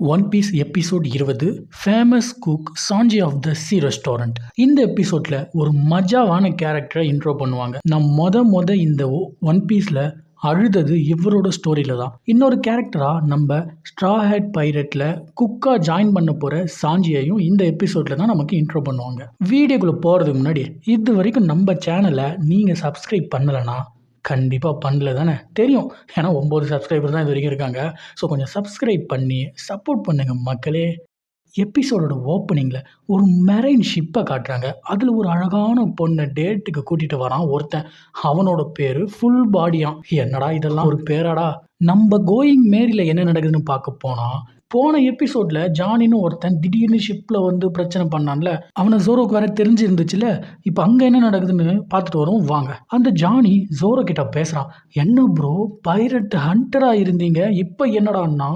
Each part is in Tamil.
ஒன் பீஸ் எபிசோட் இருபது famous cook Sanji of the sea restaurant இந்த எபிசோட்ல ஒரு மஜாவான கேரக்டரை இன்ட்ரோ பண்ணுவாங்க. நான் மொத மொத இந்த ஒன் பீஸில் அழுதது இவரோட ஸ்டோரியில் தான். இன்னொரு கேரக்டராக நம்ம ஸ்ட்ரா ஹேட் பைரட்டில் குக்காக ஜாயின் பண்ண போகிற சாஞ்சியையும் இந்த எபிசோடில் தான் நமக்கு இன்ட்ரோ பண்ணுவாங்க. வீடியோக்குள்ளே போகிறதுக்கு முன்னாடி இது வரைக்கும் நம்ம சேனலை நீங்கள் சப்ஸ்கிரைப் பண்ணலைன்னா கண்டிப்பாக பண்ணல தானே? தெரியும். ஏன்னா ஒம்பது சப்ஸ்கிரைபர் தான் இது வரைக்கும் இருக்காங்க. ஸோ கொஞ்சம் சப்ஸ்கிரைப் பண்ணி சப்போர்ட் பண்ணுங்கள் மக்களே. எபிசோடோட ஓப்பனிங்கில் ஒரு மெரைன் ஷிப்பை காட்டுறாங்க. அதில் ஒரு அழகான பொண்ணை டேட்டுக்கு கூட்டிகிட்டு வரான் ஒருத்தன். அவனோட பேர் ஃபுல் பாடியான் என்னடா இதெல்லாம் ஒரு பேராடா? நம்ம கோயிங் மேரியில் என்ன நடக்குதுன்னு பார்க்க போனால் போன எபிசோடில் ஜானின்னு ஒருத்தன் திடீர்னு ஷிப்பில் வந்து பிரச்சனை பண்ணான்ல. அவனை ஜோரோக்கு வேற தெரிஞ்சிருந்துச்சுல. இப்போ அங்கே என்ன நடக்குதுன்னு பார்த்துட்டு வரும் வாங்க. அந்த ஜானி ஜோரோ கிட்ட பேசுகிறான் என்ன ப்ரோ பைரட் ஹண்டராக இருந்தீங்க. இப்போ என்னடான்னா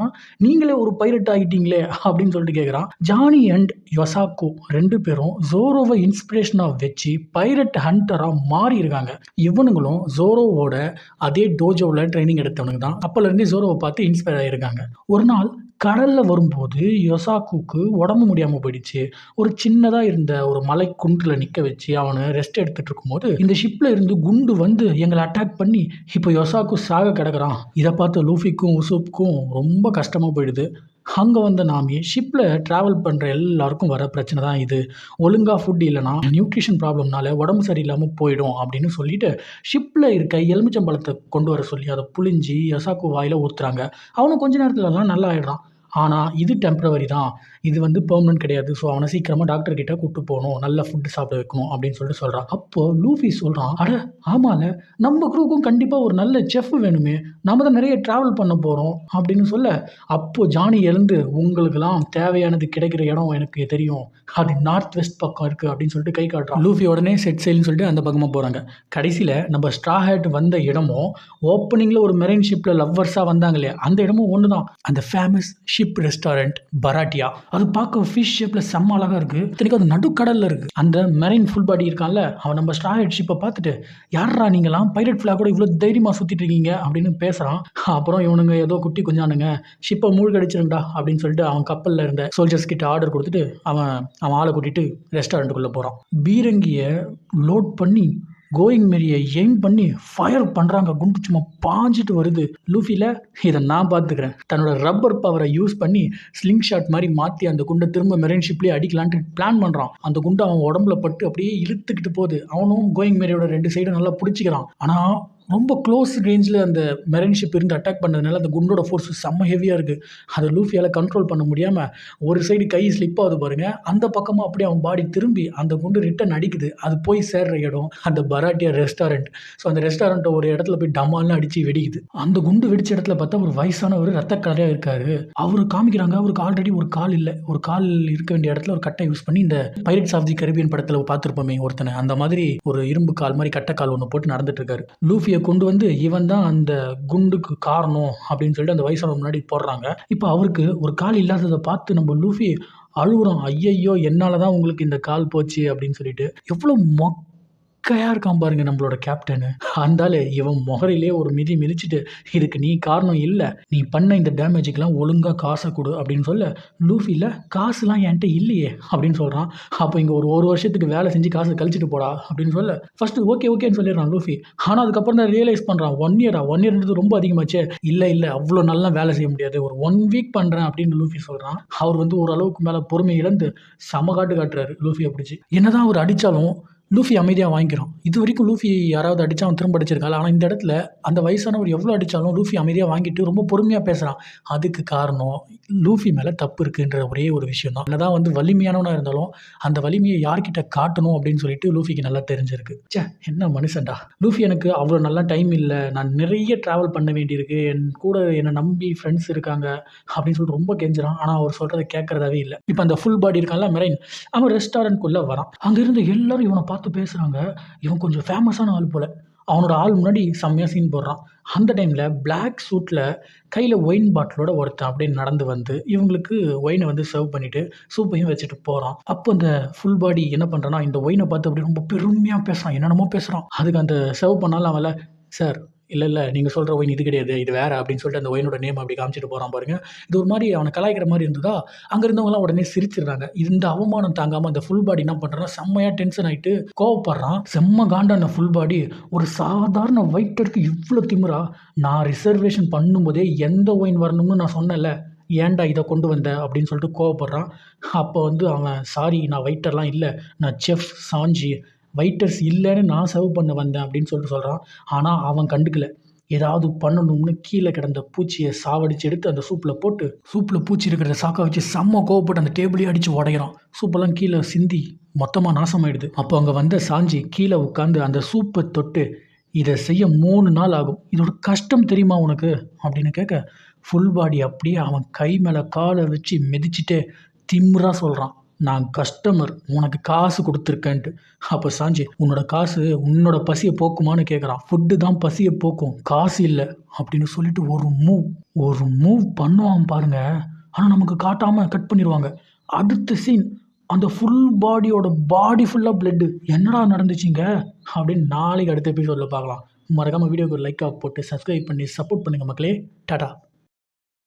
நீங்களே ஒரு பைரட் ஆகிட்டீங்களே அப்படின்னு சொல்லிட்டு கேட்குறான் ஜானி அண்ட் யொசாக்கோ ரெண்டு பேரும் ஜோரோவை இன்ஸ்பிரேஷனாக வச்சு பைரட் ஹண்டராக மாறி இருக்காங்க. இவனுங்களும் ஜோரோவோட அதே டோஜோவில் ட்ரைனிங் எடுத்தவனுங்க தான். அப்போலேருந்தே ஜோரோவை பார்த்து இன்ஸ்பயர் ஆகியிருக்காங்க ஒரு நாள் கடலில் வரும்போது யொசாக்குக்கு உடம்பு முடியாமல் போயிடுச்சு. ஒரு சின்னதாக இருந்த ஒரு மலை குன்றில் நிற்க வச்சு அவனை ரெஸ்ட் எடுத்துகிட்டு இருக்கும்போது இந்த ஷிப்பில் இருந்து குண்டு வந்து எங்களை அட்டாக் பண்ணி இப்போ யொசாக்கு சாக கிடக்குறான். இதை பார்த்து லூஃபிக்கும் உசூப்புக்கும் ரொம்ப கஷ்டமாக போயிடுது. அங்கே வந்த நாமி ஷிப்பில் ட்ராவல் பண்ணுற எல்லாருக்கும் வர பிரச்சனை தான் இது. ஒழுங்காக ஃபுட் இல்லைனா நியூட்ரிஷன் ப்ராப்ளம்னால உடம்பு சரியில்லாமல் போயிடும் அப்படின்னு சொல்லிட்டு ஷிப்பில் இருக்க எலுமிச்சம்பழத்தை கொண்டு வர சொல்லி அதை புளிஞ்சி யசாக்கு வாயில் ஊற்றுறாங்க அவனும் கொஞ்ச நேரத்துலலாம் நல்லா ஆயிடுறான். ஆனால் இது டெம்ப்ரவரி தான். இது வந்து பெர்மனன்ட் கிடையாது. ஸோ அவனை சீக்கிரமாக டாக்டர் கிட்ட கூப்பிட்டு போகணும். நல்ல ஃபுட்டு சாப்பிட வைக்கணும் அப்படின்னு சொல்லிட்டு சொல்கிறான் அப்போது லூஃபி சொல்கிறான் அட ஆமால. நம்ம குரூப்புக்கும் கண்டிப்பாக ஒரு நல்ல செஃப் வேணுமே. நம்ம தான் நிறைய ட்ராவல் பண்ண போகிறோம் அப்படின்னு சொல்ல அப்போது ஜானி எழுந்து உங்களுக்கெல்லாம் தேவையானது கிடைக்கிற இடம் எனக்கு தெரியும். அது நார்த் வெஸ்ட் பக்கம் இருக்குது அப்படின்னு சொல்லிட்டு கை காட்டுறான். லூஃபி உடனே செட் செயல்னு சொல்லிட்டு அந்த பக்கமாக போகிறாங்க கடைசியில் நம்ம ஸ்ட்ரா ஹேட் வந்த இடமும் ஓப்பனிங்கில் ஒரு மெரைன் ஷிப்பில் லவ்வர்ஸாக வந்தாங்க இல்லையா அந்த இடமும் ஒன்று தான் அந்த ஃபேமஸ் ஷிப் ரெஸ்டாரண்ட் பராட்டியா அது பார்க்க ஃபிஷ் ஷேப்பில் செம்ம அழகாக இருக்குது இத்தனைக்கும் அது நடுக்கடலில் இருக்குது அந்த மெரைன் ஃபுல் பாடி இருக்கான்ல அவன் நம்ம ஸ்ட்ரா ஷிப்பை பார்த்துட்டு யாரா நீங்களாம் பைரட் கூட இவ்வளோ தைரியமாக சுற்றிட்டு இருக்கீங்க? அப்படின்னு பேசுகிறான் அப்புறம் இவனுங்க ஏதோ குட்டி கொஞ்சானுங்க ஷிப்பை மூழ்கடிச்சிருங்கடா அப்படின்னு சொல்லிட்டு அவன் கப்பலில் இருந்த சோல்ஜர்ஸ் கிட்ட ஆர்டர் கொடுத்துட்டு அவன் அவன் ஆளை கூட்டிட்டு ரெஸ்டாரண்ட்டுக்குள்ளே போகிறான் பீரங்கியை லோட் பண்ணி கோயிங் மேரியை எய்ம் பண்ணி ஃபயர் பண்ணுறாங்க குண்டு சும்மா பாஞ்சிட்டு வருது. லூஃபியில் இதை நான் பார்த்துக்கிறேன். தன்னோட ரப்பர் பவரை யூஸ் பண்ணி ஸ்லிங் ஷாட் மாதிரி மாற்றி அந்த குண்டை திரும்ப மெரைன் ஷிப்லேயே அடிக்கலான்ட்டு பிளான் பண்ணுறான் அந்த குண்டை அவன் உடம்புல பட்டு அப்படியே இழுத்துக்கிட்டு போகுது. அவனும் கோயிங் மேரியோட ரெண்டு சைடும் நல்லா பிடிச்சிக்கிறான். ஆனால் ரொம்ப க்ளோஸ் ரேஞ்சில் அந்த மெரைன் ஷிப் இருந்து அட்டாக் பண்ணதுனால அந்த குண்டோட ஃபோர்ஸ் செம்ம ஹெவியாக இருக்குது அதை லூஃபியால் கண்ட்ரோல் பண்ண முடியாமல் ஒரு சைடு கை ஸ்லிப் ஆகுது பாருங்கள் அந்த பக்கமாக அப்படியே அவன் பாடி திரும்பி அந்த குண்டு ரிட்டன் அடிக்குது. அது போய் சேர்ற இடம் அந்த பராட்டியா ரெஸ்டாரண்ட் ஸோ அந்த ரெஸ்டாரண்ட்டை ஒரு இடத்துல போய் டமால்னு அடித்து வெடிக்குது. அந்த குண்டு வெடிச்ச இடத்துல பார்த்தா ஒரு வயசானவர் ரத்த கலரையாக இருக்காரு. அவர் காமிக்கிறாங்க அவருக்கு ஆல்ரெடி ஒரு கால் இல்லை. ஒரு கால் இருக்க வேண்டிய இடத்துல ஒரு கட்டை யூஸ் பண்ணி இந்த பைரட்ஸ் ஆஃப் தி கரீபியன் படத்தில் பார்த்துருப்போமே ஒருத்தனை. அந்த மாதிரி ஒரு இரும்பு கால் மாதிரி கட்டை கால் ஒன்று போட்டு நடந்துட்டு இருக்காரு. லூஃபியை கொண்டு வந்து இவன் தான் அந்த குண்டுக்கு காரணம் அப்படின்னு சொல்லிட்டு அந்த வயசானவர் முன்னாடி போடுறாங்க. இப்போ அவருக்கு ஒரு கால் இல்லாததை பார்த்து நம்ம லூஃபி அழுகுறோம் ஐயையோ என்னால் தான் உங்களுக்கு இந்த கால் போச்சு அப்படின்னு சொல்லிட்டு. எவ்வளோ மொக்க மொக்கையாக இருக்கான் பாருங்க நம்மளோட கேப்டனு அந்தால இவன் முகரையிலே ஒரு மிதி மிதிச்சுட்டு இதுக்கு நீ காரணம் இல்லை. நீ பண்ண இந்த டேமேஜுக்கெல்லாம் ஒழுங்காக காசை கொடு அப்படின்னு சொல்ல லூஃபியில் காசுலாம் என்கிட்ட இல்லையே அப்படின்னு சொல்கிறான் அப்போ இங்கே ஒரு ஒரு வருஷத்துக்கு வேலை செஞ்சு காசு கழிச்சிட்டு போடா அப்படின்னு சொல்ல ஃபஸ்ட்டு ஓகே ஓகேன்னு சொல்லிடுறான் லூஃபி. ஆனால் அதுக்கப்புறம் தான் ரியலைஸ் பண்ணுறான் ஒன் இயரா ஒன் இயர்ன்றது ரொம்ப அதிகமாச்சே. இல்லை இல்லை அவ்வளோ நல்லா வேலை செய்ய முடியாது. ஒரு ஒன் வீக் பண்ணுறேன் அப்படின்னு லூஃபி சொல்கிறான் அவர் வந்து ஓரளவுக்கு மேலே பொறுமை இழந்து சம காட்டு காட்டுறாரு லூஃபியை பிடிச்சி என்னதான் அவர் அடித்தாலும் லூஃபி அமைதியாக வாங்கிக்கிறோம். இது வரைக்கும் லூஃபி யாராவது அடித்தா அவன் திரும்ப அடிச்சிருக்காள். ஆனால் இந்த இடத்துல அந்த வயசானவர் எவ்வளோ அடித்தாலும் லூஃபி அமைதியாக வாங்கிட்டு ரொம்ப பொறுமையாக பேசுகிறான் அதுக்கு காரணம் லூஃபி மேலே தப்பு இருக்குன்ற ஒரே ஒரு விஷயம் தான் என்னதான் வந்து வலிமையானவனாக இருந்தாலும் அந்த வலிமையை யார்கிட்ட காட்டணும் அப்படின்னு சொல்லிட்டு லூஃபிக்கு நல்லா தெரிஞ்சிருக்கு. சே என்ன மனுஷன்டா. லூஃபி எனக்கு அவ்வளோ நல்லா டைம் இல்லை. நான் நிறைய ட்ராவல் பண்ண வேண்டியிருக்கு. என் கூட என்னை நம்பி ஃப்ரெண்ட்ஸ் இருக்காங்க அப்படின்னு சொல்லிட்டு ரொம்ப கெஞ்சுறான். ஆனால் அவர் சொல்கிறத கேட்குறதாவே இல்லை. இப்போ அந்த ஃபுல் பாடி இருக்கான்ல மெரைன் அவன் ரெஸ்டாரண்ட்குள்ளே வரான். அங்கே இருந்து எல்லாரும் இவனை பார்த்து பார்த்து பேசுகிறாங்க இவன் கொஞ்சம் ஃபேமஸான ஆள் போல். அவனோட ஆள் முன்னாடி செம்மையாக சீன் போடுறான். அந்த டைமில் பிளாக் சூட்டில் கையில் ஒயின் பாட்டிலோட ஒருத்தன் அப்படியே நடந்து வந்து இவங்களுக்கு ஒயினை வந்து சர்வ் பண்ணிவிட்டு சூப்பையும் வச்சுட்டு போகிறான் அப்போ அந்த ஃபுல் பாடி என்ன பண்ணுறான்னா இந்த ஒயினை பார்த்து அப்படியே ரொம்ப பெருமையாக பேசுகிறான் என்னென்னமோ பேசுகிறான் அதுக்கு அந்த சர்வ் பண்ணாலும் அவன் சார் இல்லை இல்லை நீங்கள் சொல்கிற ஒயின் இது கிடையாது இது வேறு அப்படின்னு சொல்லிட்டு அந்த ஒயினோட நேம் அப்படி காமிச்சிட்டு போகிறான் பாருங்கள் இது ஒரு மாதிரி அவனை கலாய்க்கிற மாதிரி இருந்ததா? அங்கே இருந்தவங்களாம் உடனே சிரிச்சிடுறாங்க. இந்த அவமானம் தாங்காமல் அந்த ஃபுல் பாடி என்ன பண்ணுறான் செம்மையாக டென்ஷன் ஆகிட்டு கோவப்படுறான். செம்ம காண்டான ஃபுல் பாடி ஒரு சாதாரண வெயிட்டருக்கு இவ்வளோ திமிரா? நான் ரிசர்வேஷன் பண்ணும்போதே எந்த ஒயின் வரணும்னு நான் சொன்னேன்ல. ஏன்டா இதை கொண்டு வந்த? அப்படின்னு சொல்லிட்டு கோவப்படுறான். அப்போ வந்து அவன் சாரி நான் வெயிட்டர்லாம் இல்லை. நான் செஃப் சாஞ்சி வெயிட்டர்ஸ் இல்லைன்னு நான் சர்வ் பண்ண வந்தேன் அப்படின்னு சொல்லிட்டு சொல்கிறான் ஆனால் அவன் கண்டுக்கல. ஏதாவது பண்ணணும்னு கீழே கிடந்த பூச்சியை சாவடிச்சு எடுத்து அந்த சூப்பில் போட்டு சூப்பில் பூச்சி இருக்கிறத சாக்கா வச்சு செம்ம கோவப்பட்டு அந்த டேபிளையே அடித்து உடையிறான் சூப்பெல்லாம் கீழே சிந்தி மொத்தமாக நாசமாயிடுது. அப்போ அங்கே வந்த சாஞ்சி கீழே உட்காந்து அந்த சூப்பை தொட்டு இதை செய்ய மூணு நாள் ஆகும். இதோட கஷ்டம் தெரியுமா உனக்கு? அப்படின்னு கேட்க ஃபுல் பாடி அப்படியே அவன் கை மேலே காலை வச்சு மிதிச்சிட்டே திம்ரா சொல்கிறான் நான் கஸ்டமர் உனக்கு காசு கொடுத்துருக்கேன்ட்டு. அப்போ சாஞ்சி உன்னோட காசு உன்னோட பசியை போக்குமான்னு கேட்குறான் ஃபுட்டு தான் பசியை போக்கும். காசு இல்லை அப்படின்னு சொல்லிட்டு ஒரு மூவ் ஒரு மூவ் பண்ணுவான் பாருங்க. ஆனால் நமக்கு காட்டாமல் கட் பண்ணிடுவாங்க அடுத்த சீன் அந்த ஃபுல் பாடியோட பாடி ஃபுல்லாக பிளட்டு என்னடா நடந்துச்சுங்க அப்படின்னு நாளைக்கு அடுத்த எபிசோடில் பார்க்கலாம். மறக்காமல் வீடியோக்கு ஒரு லைக்காக போட்டு சப்ஸ்கிரைப் பண்ணி சப்போர்ட் பண்ணுங்கள் மக்களே. டாடா.